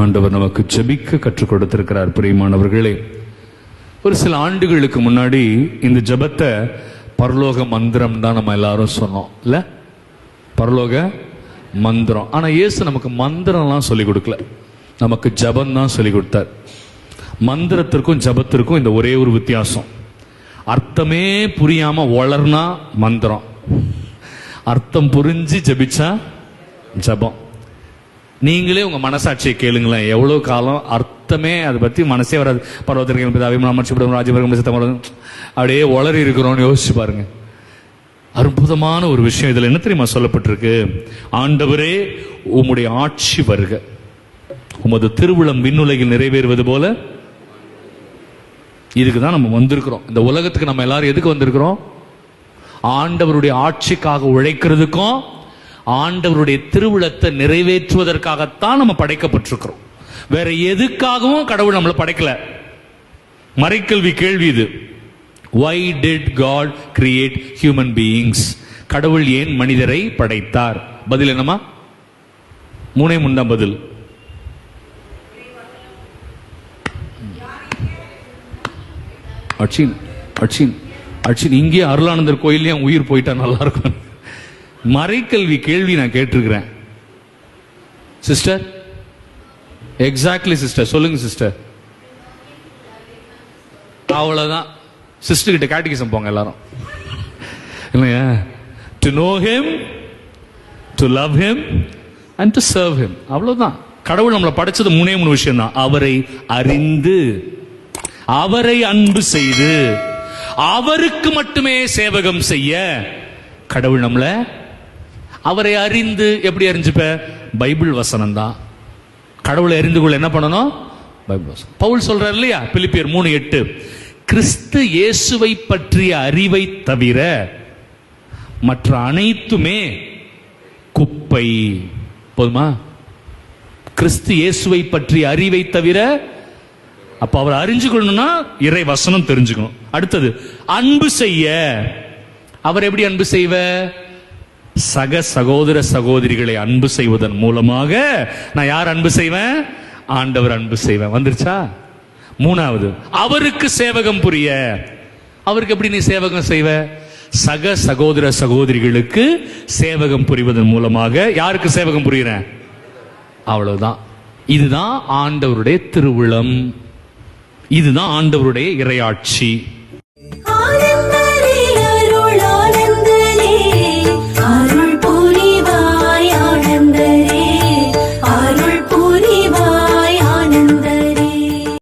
ஆண்டவர் நமக்கு ஜெபிக்க கற்றுக் கொடுத்திருக்கிறார் பிரியமானவர்களே. ஒரு சில ஆண்டுகளுக்கு முன்னாடி இந்த ஜெபத்தை பரலோக மந்திரம் தான் நம்ம எல்லாரும் சொன்னோம் இல்ல? பரலோக மந்திரம். ஆனா இயேசு நமக்கு மந்திரம்லாம் சொல்லி கொடுக்கல. நமக்கு ஜபம் தான் சொல்லி கொடுத்தார். மந்திரத்திற்கும் ஜபத்திற்கும் இந்த ஒரே ஒரு வித்தியாசம். அர்த்தமே புரியாம வளர்னா மந்திரம். அர்த்தம் புரிஞ்சு ஜபிச்சா ஜபம். நீங்களே உங்க மனசாட்சியை கேளுங்களேன். எவ்வளவு காலம் அர்த்தமே அதை பத்தி மனசே வராது. பர்வத்திற்கு பிதாவே நமச்சிபுரம் ராஜபுரம் சித்தம் அப்படியே உளறி இருக்கிறோம்னு யோசிச்சு பாருங்க. அற்புதமான ஒரு விஷயம் இதுல என்ன தெரியுமா சொல்லப்பட்டிருக்கு? ஆண்டவரே உம்முடைய ஆட்சி வருக. உமது திருவிழம் விண்ணுலகில் நிறைவேறுவது போல இதுக்கு தான் நம்ம வந்திருக்கிறோம். இந்த உலகத்துக்கு நம்ம எல்லாரும் எதுக்கு வந்திருக்கிறோம்? ஆண்டவருடைய ஆட்சிக்காக உழைக்கிறதுக்கும் ஆண்டவருடைய திருவிழத்தை நிறைவேற்றுவதற்காகத்தான் நம்ம படைக்கப்பட்டிருக்கிறோம். வேற எதுக்காகவும் கடவுள் நம்மளை படைக்கல. மறைக்கல்வி கேள்வி இது. Why did God create human beings கடவுள் ஏன் மனிதரை படைத்தார்? பதில் என்னமா மூணே முன்தான் பதில். அச்சின் அச்சின் அச்சின் இங்கே அருளானந்தர் கோயிலே உயிர் போயிட்டா நல்லா இருக்கும். மறைக்கல்வி கேள்வி நான் கேட்டிருக்கிறேன். சிஸ்டர் எக்ஸாக்ட்லி சிஸ்டர் சொல்லுங்க சிஸ்டர் அவ்வளவுதான். சிஸ்டர் கிட்ட கேட்டிகிசம் போங்க எல்லாரும். இல்லையா? To know him to love him and to serve him அவ்வளவுதான். கடவுள் நம்மளை படைச்சது மூணே மூணு விஷயம் தான் அவரை அறிந்து அவரை அன்பு செய்து அவருக்கு மட்டுமே சேவகம் செய்ய கடவுள் நம்மளை அவரை அறிந்து எப்படி அறிஞ்சுப்ப? பைபிள் வசனம் தான் கடவுளை அறிந்து கொள்ள என்ன பண்ணணும்? பைபிள் வசனம். பவுல் சொல்றாரு இல்லையா? பிலிப்பியர் மூணு எட்டு. கிறிஸ்து இயேசுவை பற்றிய அறிவை தவிர மற்ற அனைத்துமே குப்பை. போதுமா? கிறிஸ்து இயேசுவை பற்றிய அறிவை தவிர அப்ப அவர் அறிஞ்சுக்கணும்னா இறை வசனம் தெரிஞ்சுக்கணும். அடுத்தது அன்பு செய்ய. அவர் எப்படி அன்பு செய்வ சக சகோதர சகோதரிகளை அன்பு செய்வதன் மூலமாக நான் யார் அன்பு செய்வேன்? ஆண்டவர் அன்பு செய்வேன். வந்துருச்சா? மூணாவது அவருக்கு சேவகம் புரிய. அவருக்கு எப்படி நீ சேவகம் செய்வ? சக சகோதர சகோதரிகளுக்கு சேவகம் புரிவதன் மூலமாக யாருக்கு சேவகம் புரியுற? அவ்வளவுதான். இதுதான் ஆண்டவருடைய திருவிழம் இதுதான் ஆண்டவருடைய இறையாட்சி